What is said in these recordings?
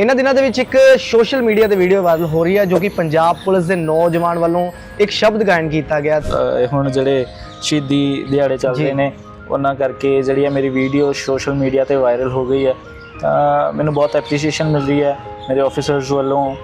ਇਹਨਾਂ ਦਿਨਾਂ ਦੇ ਵਿੱਚ ਇੱਕ ਸੋਸ਼ਲ ਮੀਡੀਆ ਤੇ ਵੀਡੀਓ ਵਾਇਰਲ ਹੋ ਰਹੀ ਹੈ ਜੋ ਕਿ ਪੰਜਾਬ ਪੁਲਿਸ ਦੇ ਨੌਜਵਾਨ ਵੱਲੋਂ ਇੱਕ ਸ਼ਬਦ ਗਾਇਨ ਕੀਤਾ ਗਿਆ। ਹੁਣ ਜਿਹੜੇ ਸ਼ਹੀਦੀ ਦਿਹਾੜੇ ਚੱਲ। ਰਹੇ ਨੇ ਉਹਨਾਂ ਕਰਕੇ ਜਿਹੜੀ ਹੈ ਮੇਰੀ ਵੀਡੀਓ ਸੋਸ਼ਲ ਮੀਡੀਆ ਤੇ ਵਾਇਰਲ ਹੋ ਗਈ ਹੈ। ਤਾਂ ਮੈਨੂੰ ਬਹੁਤ ਐਪਰੀਸ਼ੀਏਸ਼ਨ ਮਿਲ ਰਹੀ ਹੈ ਮੇਰੇ ਆਫੀਸਰਸ ਵੱਲੋਂ।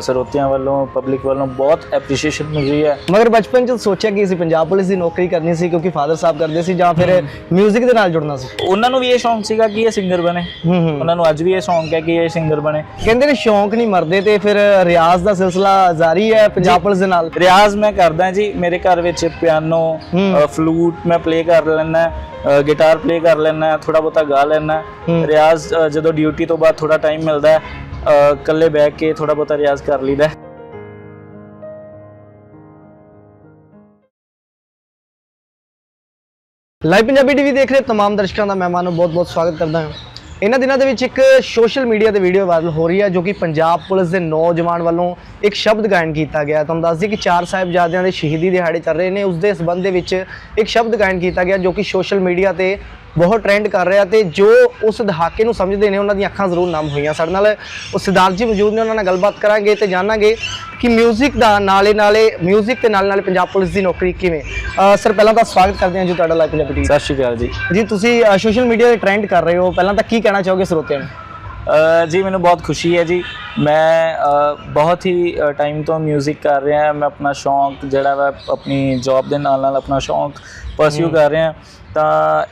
ਸਰੋਤਿਆਂ ਵੱਲੋਂ ਪਬਲਿਕ ਵੱਲੋਂ ਬਹੁਤ ਐਪਰੀਸ਼ੀਏਸ਼ਨ ਮਿਲ ਰਹੀ ਹੈ। ਮਗਰ ਬਚਪਨ ਚ ਸੋਚਿਆ ਕਿ ਅਸੀਂ ਪੰਜਾਬ ਪੁਲਿਸ ਦੀ ਨੌਕਰੀ ਕਰਨੀ ਸੀ ਕਿਉਂਕਿ ਫਾਦਰ ਸਾਹਿਬ ਕਰਦੇ ਸੀ ਜਾਂ ਫਿਰ 뮤직 ਦੇ ਨਾਲ ਜੁੜਨਾ ਸੀ? ਉਹਨਾਂ ਨੂੰ ਵੀ ਇਹ ਸ਼ੌਂਕ ਸੀਗਾ ਕਿ ਇਹ ਸਿੰਗਰ ਬਣੇ। ਉਹਨਾਂ ਨੂੰ ਅੱਜ ਵੀ ਇਹ ਸ਼ੌਂਕ ਹੈ ਕਿ ਇਹ ਸਿੰਗਰ ਬਣੇ। ਕਹਿੰਦੇ ਨੇ ਸ਼ੌਂਕ ਨਹੀਂ ਮਰਦੇ ਤੇ ਫਿਰ ਰਿਆਜ਼ ਦਾ ਸਿਲਸਿਲਾ ਜਾਰੀ ਹੈ ਪੰਜਾਬ ਪੁਲਿਸ ਦੇ ਨਾਲ? ਰਿਆਜ਼ ਮੈਂ ਕਰਦਾ ਜੀ ਮੇਰੇ ਘਰ ਵਿੱਚ ਪਿਆਨੋ। ਫਲੂਟ ਮੈਂ ਪਲੇ ਕਰ ਲੈਣਾ ਗਿਟਾਰ ਪਲੇ ਕਰ ਲੈਣਾ ਥੋੜਾ ਬਹੁਤਾ ਗਾ ਲੈਣਾ। ਰਿਆਜ਼ ਜਦੋਂ ਡਿਊਟੀ ਤੋਂ ਬਾਅਦ ਥੋੜਾ ਟਾਈਮ ਮਿਲਦਾ ਹੈ ਇਕੱਲੇ ਬੈਠ ਕੇ ਥੋੜਾ ਬਹੁਤਾ ਰਿਆਜ਼ ਕਰ ਲਈਦਾ ਲਾਈਵ ਪੰਜਾਬੀ ਟੀਵੀ ਦੇਖ ਰਹੇ ਤਮਾਮ ਦਰਸ਼ਕਾਂ ਦਾ ਮਹਿਮਾਨ ਨੂੰ ਬਹੁਤ-ਬਹੁਤ ਸਵਾਗਤ ਕਰਦਾ ਹਾਂ। ਇਹਨਾਂ ਦਿਨਾਂ ਦੇ ਵਿੱਚ ਇੱਕ ਸੋਸ਼ਲ ਮੀਡੀਆ ਤੇ ਵੀਡੀਓ ਵਾਇਰਲ ਹੋ ਰਹੀ ਹੈ, ਜੋ ਕਿ ਪੰਜਾਬ ਪੁਲਿਸ ਦੇ ਨੌਜਵਾਨ ਵੱਲੋਂ ਇੱਕ ਸ਼ਬਦ ਗਾਇਨ ਕੀਤਾ ਗਿਆ ਤੁਹਾਨੂੰ ਦੱਸ ਦਈਏ ਕਿ ਚਾਰ ਸਾਹਿਬਜ਼ਾਦਿਆਂ ਦੇ ਸ਼ਹੀਦੀ ਦਿਹਾੜੇ ਚੱਲ ਰਹੇ ਨੇ। ਉਸ ਦੇ ਸੰਬੰਧ ਦੇ ਵਿੱਚ ਇੱਕ ਸ਼ਬਦ ਗਾਇਨ ਕੀਤਾ ਗਿਆ, ਜੋ ਕਿ ਸੋਸ਼ਲ ਮੀਡੀਆ ਤੇ ਬਹੁਤ ਟ੍ਰੈਂਡ ਕਰ ਰਿਹਾ ਤੇ ਜੋ ਉਸ ਦਹਾਕੇ ਨੂੰ ਸਮਝਦੇ ਨੇ ਉਹਨਾਂ ਦੀਆਂ ਅੱਖਾਂ ਜ਼ਰੂਰ ਨਮ ਹੋਈਆਂ ਸਾਡੇ ਨਾਲ ਉਹ ਸਿਧਾਰਥ ਜੀ ਮੌਜੂਦ ਨੇ ਉਹਨਾਂ ਨਾਲ ਗੱਲਬਾਤ ਕਰਾਂਗੇ ਤੇ ਜਾਣਾਂਗੇ ਕਿ 뮤직 ਦਾ ਨਾਲੇ ਨਾਲੇ 뮤직 ਤੇ ਨਾਲ ਨਾਲੇ ਪੰਜਾਬ ਪੁਲਿਸ ਦੀ ਨੌਕਰੀ ਕਿਵੇਂ ਅਹ ਸਰ ਪਹਿਲਾਂ ਤਾਂ ਸਵਾਗਤ ਕਰਦੇ ਹਾਂ ਜੀ ਤੁਹਾਡਾ ਲਾਈਵ ਪੰਜਾਬੀ ਟੀਵੀ ਸਤਿ ਸ਼੍ਰੀ ਅਕਾਲ ਜੀ ਜੀ ਤੁਸੀਂ ਸੋਸ਼ਲ ਮੀਡੀਆ ਤੇ ਟ੍ਰੈਂਡ ਕਰ ਰਹੇ ਹੋ ਪਹਿਲਾਂ ਤਾਂ ਕੀ ਕਹਿਣਾ ਚਾਹੋਗੇ ਸਰੋਤਿਆਂ ਨੂੰ ਅ, ਜੀ ਮੈਨੂੰ ਬਹੁਤ ਖੁਸ਼ੀ ਹੈ ਜੀ। ਮੈਂ ਬਹੁਤ ਹੀ ਟਾਈਮ ਤੋਂ 뮤직 ਕਰ ਰਿਹਾ ਹਾਂ। ਮੈਂ ਆਪਣਾ ਸ਼ੌਂਕ ਜਿਹੜਾ ਵਾ ਆਪਣੀ ਜੌਬ ਦੇ ਨਾਲ ਨਾਲ ਆਪਣਾ ਸ਼ੌਂਕ ਪਰਸਿਊ ਕਰ ਰਿਹਾ। ਤਾਂ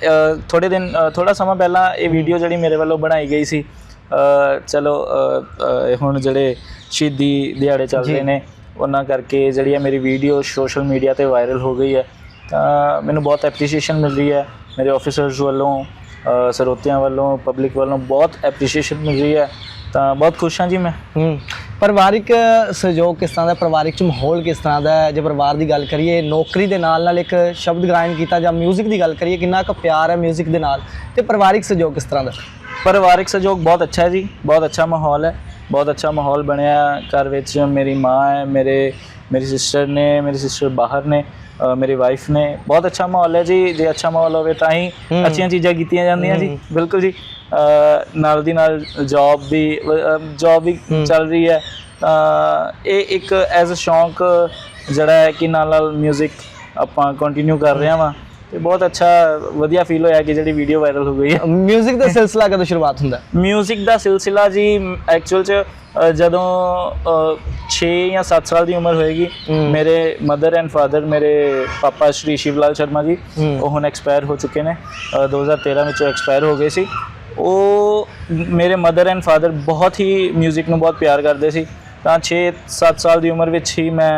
ਥੋੜੇ ਦਿਨ ਥੋੜਾ ਸਮਾਂ ਪਹਿਲਾਂ ਇਹ ਵੀਡੀਓ ਜਿਹੜੀ ਮੇਰੇ ਵੱਲੋਂ ਬਣਾਈ ਗਈ ਸੀ ਚਲੋ ਹੁਣ ਜਿਹੜੇ ਸ਼ਹੀਦੀ ਦਿਹਾੜੇ ਚੱਲ। ਰਹੇ ਨੇ ਉਹਨਾਂ ਕਰਕੇ ਜਿਹੜੀ ਹੈ ਮੇਰੀ ਵੀਡੀਓ ਸੋਸ਼ਲ ਮੀਡੀਆ ਤੇ ਵਾਇਰਲ ਹੋ ਗਈ ਹੈ। ਤਾਂ ਮੈਨੂੰ ਬਹੁਤ ਐਪਰੀਸ਼ੀਏਸ਼ਨ ਮਿਲ ਰਹੀ ਹੈ ਮੇਰੇ ਆਫੀਸਰਸ ਵੱਲੋਂ। ਸਰੋਤਿਆਂ ਵੱਲੋਂ ਪਬਲਿਕ ਵੱਲੋਂ ਬਹੁਤ ਐਪਰੀਸ਼ੀਏਸ਼ਨ ਮਿਲ ਰਹੀ ਹੈ ਤਾਂ ਬਹੁਤ ਖੁਸ਼ ਹਾਂ ਜੀ ਮੈਂ ਹੂੰ ਪਰਿਵਾਰਿਕ ਸਹਿਯੋਗ ਕਿਸ ਤਰ੍ਹਾਂ ਦਾ ਹੈ? ਪਰਿਵਾਰਿਕ ਚ ਮਾਹੌਲ ਕਿਸ ਤਰ੍ਹਾਂ ਦਾ ਹੈ? ਜੇ ਪਰਿਵਾਰ ਦੀ ਗੱਲ ਕਰੀਏ ਨੌਕਰੀ ਦੇ ਨਾਲ ਨਾਲ ਇੱਕ ਸ਼ਬਦ ਗਾਇਨ ਕੀਤਾ ਜਾਂ 뮤직 ਦੀ ਗੱਲ ਕਰੀਏ ਕਿੰਨਾ ਕੁ ਪਿਆਰ ਹੈ 뮤직 ਦੇ ਨਾਲ ਤੇ ਪਰਿਵਾਰਿਕ ਸਹਿਯੋਗ ਕਿਸ ਤਰ੍ਹਾਂ ਦਾ ਪਰਿਵਾਰਿਕ ਸਹਿਯੋਗ ਬਹੁਤ ਅੱਛਾ ਹੈ ਜੀ ਬਹੁਤ ਅੱਛਾ ਮਾਹੌਲ ਹੈ ਬਹੁਤ ਅੱਛਾ ਮਾਹੌਲ ਬਣਿਆ ਘਰ ਵਿੱਚ ਮੇਰੀ ਮਾਂ ਹੈ ਮੇਰੇ ਮੇਰੀ ਸਿਸਟਰ ਨੇ ਮੇਰੀ ਸਿਸਟਰ ਬਾਹਰ ਨੇ ਮੇਰੀ ਵਾਈਫ ਨੇ। ਬਹੁਤ ਅੱਛਾ ਮਾਹੌਲ ਹੈ ਜੀ। ਜੇ ਅੱਛਾ ਮਾਹੌਲ ਹੋਵੇ ਤਾਂ ਹੀ। ਅੱਛੀਆਂ ਚੀਜ਼ਾਂ ਕੀਤੀਆਂ ਜਾਂਦੀਆਂ ਜੀ। ਬਿਲਕੁਲ ਜੀ। ਨਾਲ ਦੀ ਨਾਲ ਜੌਬ ਵੀ ਜੌਬ ਵੀ। ਚੱਲ ਰਹੀ ਹੈ। ਇਹ ਇੱਕ ਐਜ਼ ਅ ਸ਼ੌਂਕ ਜਿਹੜਾ ਹੈ ਕਿ ਨਾਲ ਨਾਲ 뮤직 ਆਪਾਂ ਕੰਟੀਨਿਊ ਕਰ ਰਹੇ ਹਾਂ ਵਾ। ਤੇ ਬਹੁਤ ਅੱਛਾ ਵਧੀਆ ਫੀਲ ਹੋਇਆ ਕਿ ਜਿਹੜੀ ਵੀਡੀਓ ਵਾਇਰਲ ਹੋ ਗਈ ਹੈ 뮤직 ਦਾ ਸਿਲਸਿਲਾ ਕਦੋਂ ਸ਼ੁਰੂਆਤ ਹੁੰਦਾ ਹੈ? ਮਿਊਜ਼ਿਕ ਦਾ ਸਿਲਸਿਲਾ ਜੀ ਐਕਚੁਅਲ ਚ ਅ, ਜਦੋਂ 6 ਜਾਂ 7 ਸਾਲ ਦੀ ਉਮਰ ਹੋਏਗੀ ਹੂੰ। ਮੇਰੇ ਮਦਰ ਐਂਡ ਫਾਦਰ ਮੇਰੇ ਪਾਪਾ ਸ਼੍ਰੀ ਸ਼ਿਵਲਾਲ ਸ਼ਰਮਾ ਜੀ ਹੂੰ। ਉਹ ਹੁਣ ਐਕਸਪਾਇਰ ਹੋ ਚੁੱਕੇ ਨੇ ਅ, 2013 ਵਿੱਚ ਐਕਸਪਾਇਰ ਹੋ ਗਏ ਸੀ ਉਹ ਮੇਰੇ ਮਦਰ ਐਂਡ ਫਾਦਰ ਬਹੁਤ ਹੀ 뮤직 ਨੂੰ ਬਹੁਤ ਪਿਆਰ ਕਰਦੇ ਸੀ ਤਾਂ 6-7 ਸਾਲ ਦੀ ਉਮਰ ਵਿੱਚ ਹੀ ਮੈਂ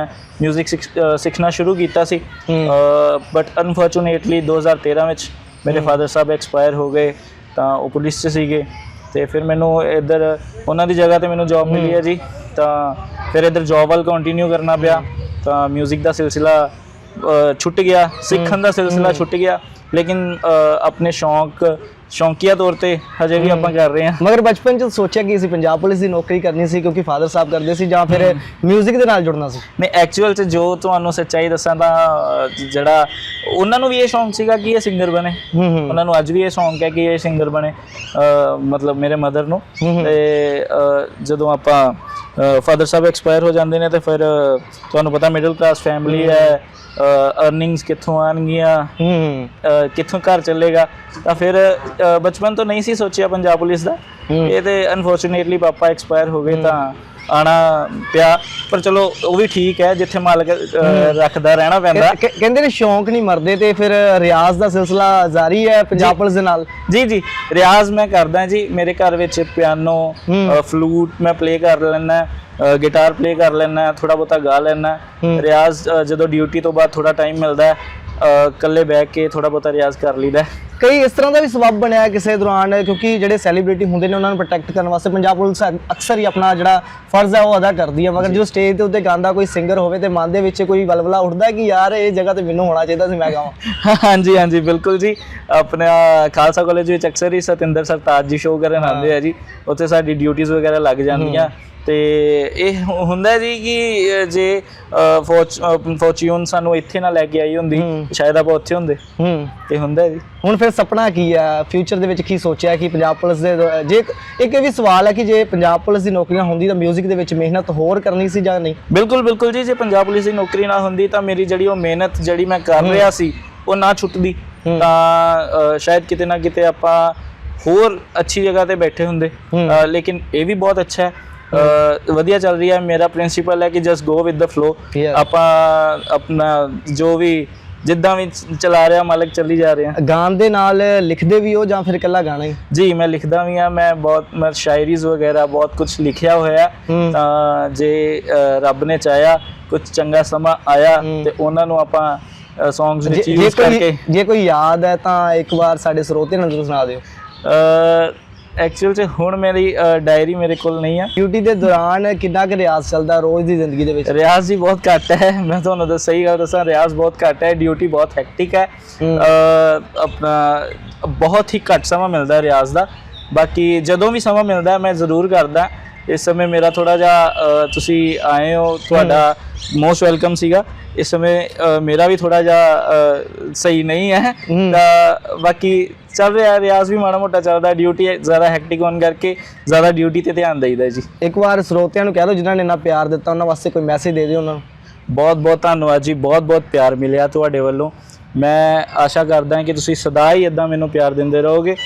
뮤직 ਸਿੱਖਣਾ ਸ਼ੁਰੂ ਕੀਤਾ ਸੀ ਹੂੰ। ਬਟ ਅਨਫੋਰਚੂਨੇਟਲੀ 2013 ਵਿੱਚ ਮੇਰੇ ਫਾਦਰ ਸਾਹਿਬ ਐਕਸਪਾਇਰ ਹੋ ਗਏ ਤਾਂ ਉਹ ਪੁਲਿਸ 'ਚ ਸੀਗੇ ਤੇ ਫਿਰ ਮੈਨੂੰ ਇੱਧਰ ਉਹਨਾਂ ਦੀ ਜਗ੍ਹਾ ਤੇ ਮੈਨੂੰ ਜੌਬ ਮਿਲੀ ਹੈ ਜੀ ਤਾਂ ਫਿਰ ਇੱਧਰ ਜੌਬ ਵੱਲ ਕੰਟੀਨਿਊ ਕਰਨਾ ਪਿਆ ਤਾਂ 뮤직 ਦਾ ਸਿਲਸਿਲਾ ਅ, ਛੁੱਟ ਗਿਆ ਸਿੱਖਣ ਦਾ ਸਿਲਸਿਲਾ ਛੁੱਟ ਗਿਆ ਲੇਕਿਨ ਅ, ਆਪਣੇ ਸ਼ੌਂਕ ਸ਼ੌਂਕੀਆ ਤੌਰ ਤੇ ਹਜੇ ਵੀ ਆਪਾਂ ਕਰ ਰਹੇ ਹਾਂ। ਮਗਰ ਬਚਪਨ ਚ ਸੋਚਿਆ ਕਿ ਅਸੀਂ ਪੰਜਾਬ ਪੁਲਿਸ ਦੀ ਨੌਕਰੀ ਕਰਨੀ ਸੀ ਕਿਉਂਕਿ ਫਾਦਰ ਸਾਹਿਬ ਕਰਦੇ ਸੀ ਜਾਂ ਫਿਰ 뮤직 ਦੇ ਨਾਲ ਜੁੜਨਾ ਸੀ? ਨਹੀਂ ਐਕਚੁਅਲ ਚ ਜੋ ਤੁਹਾਨੂੰ ਸੱਚਾਈ ਦੱਸਾਂ ਤਾਂ ਜਿਹੜਾ ਉਹਨਾਂ ਨੂੰ ਵੀ ਇਹ ਸ਼ੌਂਕ ਸੀਗਾ ਕਿ ਇਹ ਸਿੰਗਰ ਬਣੇ। ਉਹਨਾਂ ਨੂੰ ਅੱਜ ਵੀ ਇਹ ਸ਼ੌਂਕ ਹੈ ਕਿ ਇਹ ਸਿੰਗਰ ਬਣੇ ਮਤਲਬ ਮੇਰੇ ਮਦਰ ਨੂੰ। ਤੇ ਜਦੋਂ ਆਪਾਂ ਫਾਦਰ ਸਾਹਿਬ ਐਕਸਪਾਇਰ ਹੋ ਜਾਂਦੇ ਨੇ ਤੇ ਫਿਰ ਤੁਹਾਨੂੰ ਪਤਾ ਮਿਡਲ ਕਲਾਸ ਫੈਮਿਲੀ ਹੈ ਅਰਨਿੰਗਸ ਕਿੱਥੋਂ ਆਣਗੀਆਂ ਕਿੱਥੋਂ ਘਰ ਚੱਲੇਗਾ। ਤਾਂ ਫਿਰ ਬਚਪਨ ਤੋਂ ਨਹੀਂ ਸੀ ਸੋਚਿਆ ਪੰਜਾਬ ਪੁਲਿਸ ਦਾ। ਇਹ ਤੇ ਅਨਫੋਰਚੂਨੇਟਲੀ ਪਾਪਾ ਐਕਸਪਾਇਰ ਹੋ ਗਏ ਤਾਂ ਆਣਾ ਪਿਆ ਪਰ ਚਲੋ ਉਹ ਵੀ ਠੀਕ ਹੈ ਜਿੱਥੇ ਮਾਲਕ ਰੱਖਦਾ ਰਹਿਣਾ ਪੈਂਦਾ ਕਹਿ- ਕਹਿ- ਕਹਿੰਦੇ ਨੇ ਸ਼ੌਂਕ ਨਹੀਂ ਮਰਦੇ ਤੇ ਫਿਰ ਰਿਆਜ਼ ਦਾ ਸਿਲਸਿਲਾ ਜਾਰੀ ਹੈ ਪੰਜਾਬ ਪੁਲਿਸ ਦੇ ਨਾਲ ਜੀ ਜੀ ਰਿਆਜ਼ ਮੈਂ ਕਰਦਾ ਜੀ ਮੇਰੇ ਘਰ ਵਿੱਚ ਪਿਆਨੋ। ਫਲੂਟ ਮੈਂ ਪਲੇ ਕਰ ਲੈਣਾ ਗਿਟਾਰ ਪਲੇ ਕਰ ਲੈਣਾ ਥੋੜਾ ਬਹੁਤਾ ਗਾ ਲੈਣਾ। ਰਿਆਜ਼ ਜਦੋਂ ਡਿਊਟੀ ਤੋਂ ਬਾਅਦ ਥੋੜਾ ਟਾਈਮ ਮਿਲਦਾ ਇਕੱਲੇ ਬੈਠ ਕੇ ਥੋੜਾ ਬਹੁਤਾ ਰਿਆਜ਼ ਕਰ ਲਈਦਾ ਹੈ। ਕਈ ਇਸ ਤਰ੍ਹਾਂ ਦਾ ਵੀ ਸਬਬ ਬਣਿਆ ਕਿਸੇ ਦੌਰਾਨ ਕਿਉਂਕਿ ਜਿਹੜੇ ਸੈਲੀਬ੍ਰਿਟੀ ਹੁੰਦੇ ਨੇ ਉਹਨਾਂ ਨੂੰ ਪ੍ਰੋਟੈਕਟ ਕਰਨ ਵਾਸਤੇ ਪੰਜਾਬ ਪੁਲਿਸ ਅਕਸਰ ਹੀ ਆਪਣਾ ਜਿਹੜਾ ਫਰਜ਼ ਹੈ ਉਹ ਅਦਾ ਕਰਦੀ ਹੈ। ਮਗਰ ਜਦੋਂ ਸਟੇਜ ਦੇ ਉੱਤੇ ਗਾਉਂਦਾ ਕੋਈ ਸਿੰਗਰ ਹੋਵੇ ਤੇ ਮਨ ਦੇ ਵਿੱਚ ਕੋਈ ਵਲਵਲਾ ਉੱਠਦਾ ਕਿ ਯਾਰ ਇਹ ਜਗ੍ਹਾ ਤੇ ਮੈਨੂੰ ਹੋਣਾ ਚਾਹੀਦਾ ਸੀ ਮੈਂ ਗਾਵਾਂ। ਹਾਂਜੀ ਹਾਂਜੀ ਬਿਲਕੁਲ ਜੀ। ਆਪਣਾ ਖਾਲਸਾ ਕਾਲਜ ਵਿੱਚ ਅਕਸਰ ਹੀ ਸਤਿੰਦਰ ਸਰਤਾਜ ਜੀ ਸ਼ੋਅ ਕਰਨ ਆਉਂਦੇ ਆ ਜੀ। ਉੱਥੇ ਸਾਡੀ ਡਿਊਟੀਆਂ ਵਗੈਰਾ ਲੱਗ ਜਾਂਦੀਆਂ। ਤੇ ਇਹ ਹੁੰਦਾ ਜੀ ਕਿ ਜੇ ਫੋਰਚੂਨ ਸਾਨੂੰ ਇੱਥੇ ਨਾ ਲੈ ਕੇ ਆਈ ਹੁੰਦੀ। ਸ਼ਾਇਦ ਆਪਾਂ ਉੱਥੇ ਹੁੰਦੇ। ਹੂੰ। ਤੇ ਹੁੰਦਾ ਜੀ। ਹੁਣ ਫਿਰ ਸੁਪਨਾ ਕੀ ਹੈ ਫਿਊਚਰ ਦੇ ਵਿੱਚ ਕੀ ਸੋਚਿਆ ਕਿ ਪੰਜਾਬ ਪੁਲਿਸ ਦੇ ਜੇ ਇੱਕ ਇਹ ਵੀ ਸਵਾਲ ਹੈ ਕਿ ਜੇ ਪੰਜਾਬ ਪੁਲਿਸ ਦੀ ਨੌਕਰੀਆਂ ਹੁੰਦੀ ਤਾਂ 뮤직 ਦੇ ਵਿੱਚ ਮਿਹਨਤ ਹੋਰ ਕਰਨੀ ਸੀ ਜਾਂ ਨਹੀਂ? ਬਿਲਕੁਲ ਬਿਲਕੁਲ ਜੀ। ਜੇ ਪੰਜਾਬ ਪੁਲਿਸ ਦੀ ਨੌਕਰੀ ਨਾ ਹੁੰਦੀ ਤਾਂ ਮੇਰੀ ਜਿਹੜੀ ਉਹ ਮਿਹਨਤ ਜਿਹੜੀ ਮੈਂ ਕਰ ਰਿਹਾ ਸੀ ਉਹ ਨਾ ਛੁੱਟਦੀ। ਤਾਂ ਸ਼ਾਇਦ ਕਿਤੇ ਨਾ ਕਿਤੇ ਆਪਾਂ ਹੋਰ ਅੱਛੀ ਜਗ੍ਹਾ ਤੇ ਬੈਠੇ ਹੁੰਦੇ। ਲੇਕਿਨ ਇਹ ਵੀ ਬਹੁਤ ਅੱਛਾ ਹੈ। ਵਧੀਆ ਚੱਲ ਰਹੀ ਹੈ। ਮੇਰਾ ਪ੍ਰਿੰਸੀਪਲ ਹੈ ਕਿ just go with the flow. ਆਪਾਂ ਆਪਣਾ ਜੋ ਵੀ ਜਿੱਦਾਂ ਵੀ ਚਲਾ ਰਿਹਾ ਮਾਲਕ ਚੱਲੀ ਜਾ ਰਿਹਾ ਗਾਣ ਦੇ ਨਾਲ ਲਿਖਦੇ ਵੀ ਹੋ ਜਾਂ ਫਿਰ ਇਕੱਲਾ ਗਾਣਾ ਹੀ ਜੀ ਮੈਂ ਲਿਖਦਾ ਵੀ ਆ ਮੈਂ ਬਹੁਤ ਮੈਂ ਸ਼ਾਇਰੀਜ਼ ਵਗੈਰਾ ਬਹੁਤ ਕੁਝ ਲਿਖਿਆ ਹੋਇਆ। ਤਾਂ ਜੇ ਰੱਬ ਨੇ ਚਾਹਿਆ ਕੁਝ ਚੰਗਾ ਸਮਾਂ ਆਇਆ। ਤੇ ਉਹਨਾਂ ਨੂੰ ਆਪਾਂ ਸੌਂਗਸ ਵਿੱਚ ਯੂਜ਼ ਕਰਕੇ ਜੇ ਕੋਈ ਯਾਦ ਹੈ ਤਾਂ ਇੱਕ ਵਾਰ ਸਾਡੇ ਸਰੋਤਿਆਂ ਨੂੰ ਸੁਣਾ ਦਿਓ ਐਕਚੁਅਲ ਚ ਹੁਣ ਮੇਰੀ ਡਾਇਰੀ ਮੇਰੇ ਕੋਲ ਨਹੀਂ ਆ। ਡਿਊਟੀ ਦੇ ਦੌਰਾਨ ਕਿੰਨਾ ਕੁ ਰਿਆਜ਼ ਚੱਲਦਾ ਰੋਜ਼ ਦੀ ਜ਼ਿੰਦਗੀ ਦੇ ਵਿੱਚ? ਰਿਆਜ਼ ਹੀ ਬਹੁਤ ਘੱਟ ਹੈ। ਮੈਂ ਤੁਹਾਨੂੰ ਦੱਸ ਸਹੀ ਗੱਲ ਦੱਸਾਂ ਰਿਆਜ਼ ਬਹੁਤ ਘੱਟ ਹੈ। ਡਿਊਟੀ ਬਹੁਤ ਹੈਕਟਿਕ ਹੈ। ਆਪਣਾ ਬਹੁਤ ਹੀ ਘੱਟ ਸਮਾਂ ਮਿਲਦਾ ਰਿਆਜ਼ ਦਾ। ਬਾਕੀ ਜਦੋਂ ਵੀ ਸਮਾਂ ਮਿਲਦਾ ਮੈਂ ਜ਼ਰੂਰ ਕਰਦਾ। ਇਸ ਸਮੇਂ ਮੇਰਾ ਥੋੜਾ ਜਿਹਾ ਤੁਸੀਂ ਆਏ ਹੋ ਤੁਹਾਡਾ ਮੋਸਟ ਵੈਲਕਮ ਸੀਗਾ। ਇਸ ਸਮੇਂ ਮੇਰਾ ਵੀ ਥੋੜਾ ਜਿਹਾ ਸਹੀ ਨਹੀਂ ਹੈ। ਤਾਂ ਬਾਕੀ ਚੱਲ ਰਿਹਾ ਰਿਆਜ਼ ਵੀ ਮਾੜਾ ਮੋਟਾ ਚੱਲਦਾ ਡਿਊਟੀ ਜ਼ਿਆਦਾ ਹੈਕਟਿਕ ਹੋਣ ਕਰਕੇ ਜ਼ਿਆਦਾ ਡਿਊਟੀ ਤੇ ਧਿਆਨ ਦੇਈਦਾ ਜੀ। ਇੱਕ ਵਾਰ ਸਰੋਤਿਆਂ ਨੂੰ ਕਹਿ ਦਿਓ ਜਿਨ੍ਹਾਂ ਨੇ ਇੰਨਾ ਪਿਆਰ ਦਿੱਤਾ ਉਹਨਾਂ ਵਾਸਤੇ ਕੋਈ ਮੈਸੇਜ ਦੇ ਦਿਓ ਉਹਨਾਂ ਨੂੰ। ਬਹੁਤ ਬਹੁਤ ਧੰਨਵਾਦ ਜੀ ਬਹੁਤ ਬਹੁਤ ਪਿਆਰ ਮਿਲਿਆ ਤੁਹਾਡੇ ਵੱਲੋਂ। ਮੈਂ ਆਸ਼ਾ ਕਰਦਾ ਹਾਂ ਕਿ ਤੁਸੀਂ ਸਦਾ ਹੀ ਇਦਾਂ ਮੈਨੂੰ ਪਿਆਰ ਦਿੰਦੇ ਰਹੋਗੇ।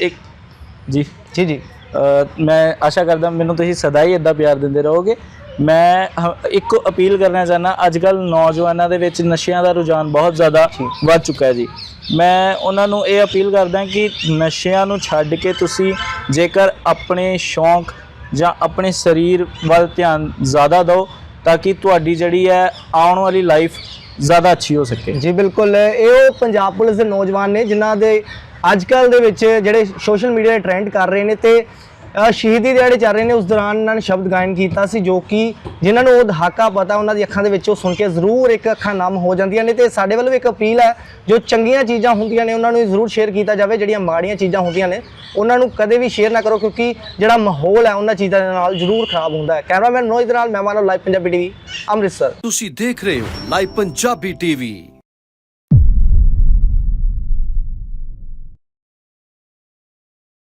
ਇੱਕ ਜੀ। ਜੀ ਜੀ। ਮੈਂ ਆਸ਼ਾ ਕਰਦਾ ਮੈਨੂੰ ਤੁਸੀਂ ਸਦਾ ਹੀ ਇਦਾਂ ਪਿਆਰ ਦਿੰਦੇ ਰਹੋਗੇ। ਮੈਂ ਇੱਕ ਅਪੀਲ ਕਰਨਾ ਚਾਹੁੰਦਾ ਅੱਜ ਕੱਲ ਨੌਜਵਾਨਾਂ ਦੇ ਵਿੱਚ ਨਸ਼ਿਆਂ ਦਾ ਰੁਝਾਨ ਬਹੁਤ ਜ਼ਿਆਦਾ ਵੱਧ ਚੁੱਕਾ ਹੈ ਜੀ। ਮੈਂ ਉਹਨਾਂ ਨੂੰ ਇਹ ਅਪੀਲ ਕਰਦਾ ਕਿ ਨਸ਼ਿਆਂ ਨੂੰ ਛੱਡ ਕੇ ਤੁਸੀਂ ਜੇਕਰ ਆਪਣੇ ਸ਼ੌਂਕ ਜਾਂ ਆਪਣੇ ਸਰੀਰ ਵੱਲ ਧਿਆਨ ਜ਼ਿਆਦਾ ਦਿਓ ਤਾਂ ਕਿ ਤੁਹਾਡੀ ਜਿਹੜੀ ਹੈ ਆਉਣ ਵਾਲੀ ਲਾਈਫ ਜ਼ਿਆਦਾ ਅੱਛੀ ਹੋ ਸਕੇ। ਜੀ ਬਿਲਕੁਲ। ਇਹ ਉਹ ਪੰਜਾਬ ਪੁਲਿਸ ਦੇ ਨੌਜਵਾਨ ਨੇ ਜਿਨ੍ਹਾਂ ਦੇ ਅੱਜ ਕੱਲ ਦੇ ਵਿੱਚ ਜਿਹੜੇ ਸੋਸ਼ਲ ਮੀਡੀਆ ਤੇ ਟ੍ਰੈਂਡ ਕਰ ਰਹੇ ਨੇ ਤੇ ਸ਼ਹੀਦੀ ਦਿਹਾੜੇ ਚੱਲ ਰਹੇ ਨੇ, ਉਸ ਦੌਰਾਨ ਇਹਨਾਂ ਨੇ ਸ਼ਬਦ ਗਾਇਨ ਕੀਤਾ ਸੀ, ਜੋ ਕਿ ਜਿਨ੍ਹਾਂ ਨੂੰ ਉਹ ਦਹਾਕਾ ਪਤਾ, ਉਹਨਾਂ ਦੀ ਅੱਖਾਂ ਦੇ ਵਿੱਚ ਉਹ ਸੁਣ ਕੇ ਜ਼ਰੂਰ ਇੱਕ ਅੱਖਾਂ ਨਮ ਹੋ ਜਾਂਦੀਆਂ ਨੇ ਤੇ ਸਾਡੇ ਵੱਲੋਂ ਇੱਕ ਅਪੀਲ ਹੈ, ਜੋ ਚੰਗੀਆਂ ਚੀਜ਼ਾਂ ਹੁੰਦੀਆਂ ਨੇ, ਉਹਨਾਂ ਨੂੰ ਜ਼ਰੂਰ ਸ਼ੇਅਰ ਕੀਤਾ ਜਾਵੇ, ਜਿਹੜੀਆਂ ਮਾੜੀਆਂ ਚੀਜ਼ਾਂ ਹੁੰਦੀਆਂ ਨੇ, ਉਹਨਾਂ ਨੂੰ ਕਦੇ ਵੀ ਸ਼ੇਅਰ ਨਾ ਕਰੋ, ਕਿਉਂਕਿ ਜਿਹੜਾ ਮਾਹੌਲ ਹੈ, ਉਹਨਾਂ ਚੀਜ਼ਾਂ ਦੇ ਨਾਲ ਜ਼ਰੂਰ ਖਰਾਬ ਹੁੰਦਾ ਹੈ। ਕੈਮਰਾਮੈਨ ਨੋਇਦ ਨਾਲ ਮਹਿਮਾਨ ਮਾਨਵ, ਲਾਈਵ ਪੰਜਾਬੀ ਟੀਵੀ, ਅੰਮ੍ਰਿਤਸਰ। ਤੁਸੀਂ ਦੇਖ ਰਹੇ ਹੋ ਲਾਈਵ ਪੰਜਾਬੀ ਟੀਵੀ।